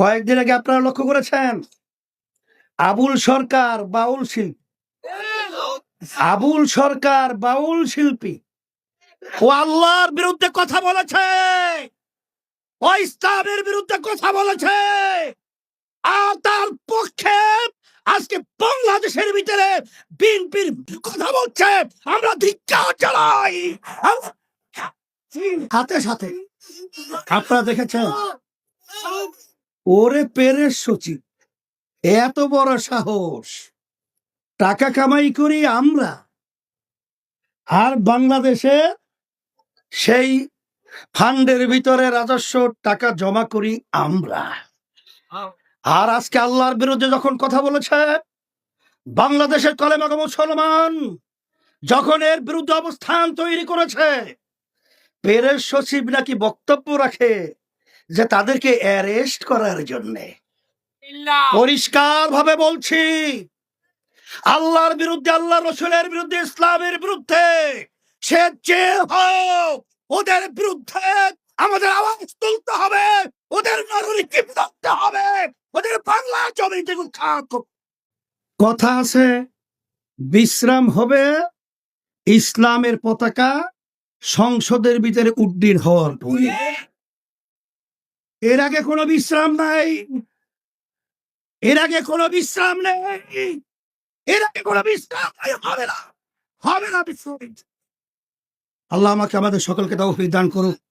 কয়েকদিন আগে আপনারা লক্ষ্য করেছেন? আবুল সরকার বাউল শিল্পী। আবুল সরকার বাউল শিল্পী। ও আল্লাহর বিরুদ্ধে কথা বলেছে। ও ইসলামের বিরুদ্ধে কথা বলেছে। আর পক্ষে আজকে বাংলাদেশের ভিতরে বিএনপির কথা বলছে। আমরা ধিক্কার চালাই সাথে সাথে। আপনারা দেখেছেন? ওরে পেরের সচিব এত বড় সাহস। টাকা কামাই করি আমরা, আর বাংলাদেশে সেই ফান্ডের ভিতরে রাজস্ব টাকা জমা করি আমরা। আর আজকে আল্লাহর বিরুদ্ধে যখন কথা বলেছে, বাংলাদেশের কলেমাগ মুসলমান, যখন এর বিরুদ্ধে অবস্থান তৈরি করেছে পেরের সচিব নাকি বক্তব্য রাখে যে তাদেরকে অ্যারেস্ট করার জন্যে। পরিষ্কার ভাবে বলছি আল্লাহর বিরুদ্ধে আল্লাহ রসুলের বিরুদ্ধে ইসলামের বিরুদ্ধে সে যে হোক ওদের বিরুদ্ধে আমাদের আওয়াজ তুলতে হবে ওদের ধরতে হবে ওদের বাংলা জমি থেকে। কথা আছে বিশ্রাম হবে ইসলামের পতাকা সংসদের ভিতরে উড্ডীন হওয়ার এর আগে কোনো বিশ্রাম নাই। এর আগে কোনো বিশ্রাম নেই। এর আগে কোনো বিশ্রাম নাই, হবে না। হবে না বিশ্রাম। আল্লাহ আমাকে আমাদের সকলকে তাও দান করুক।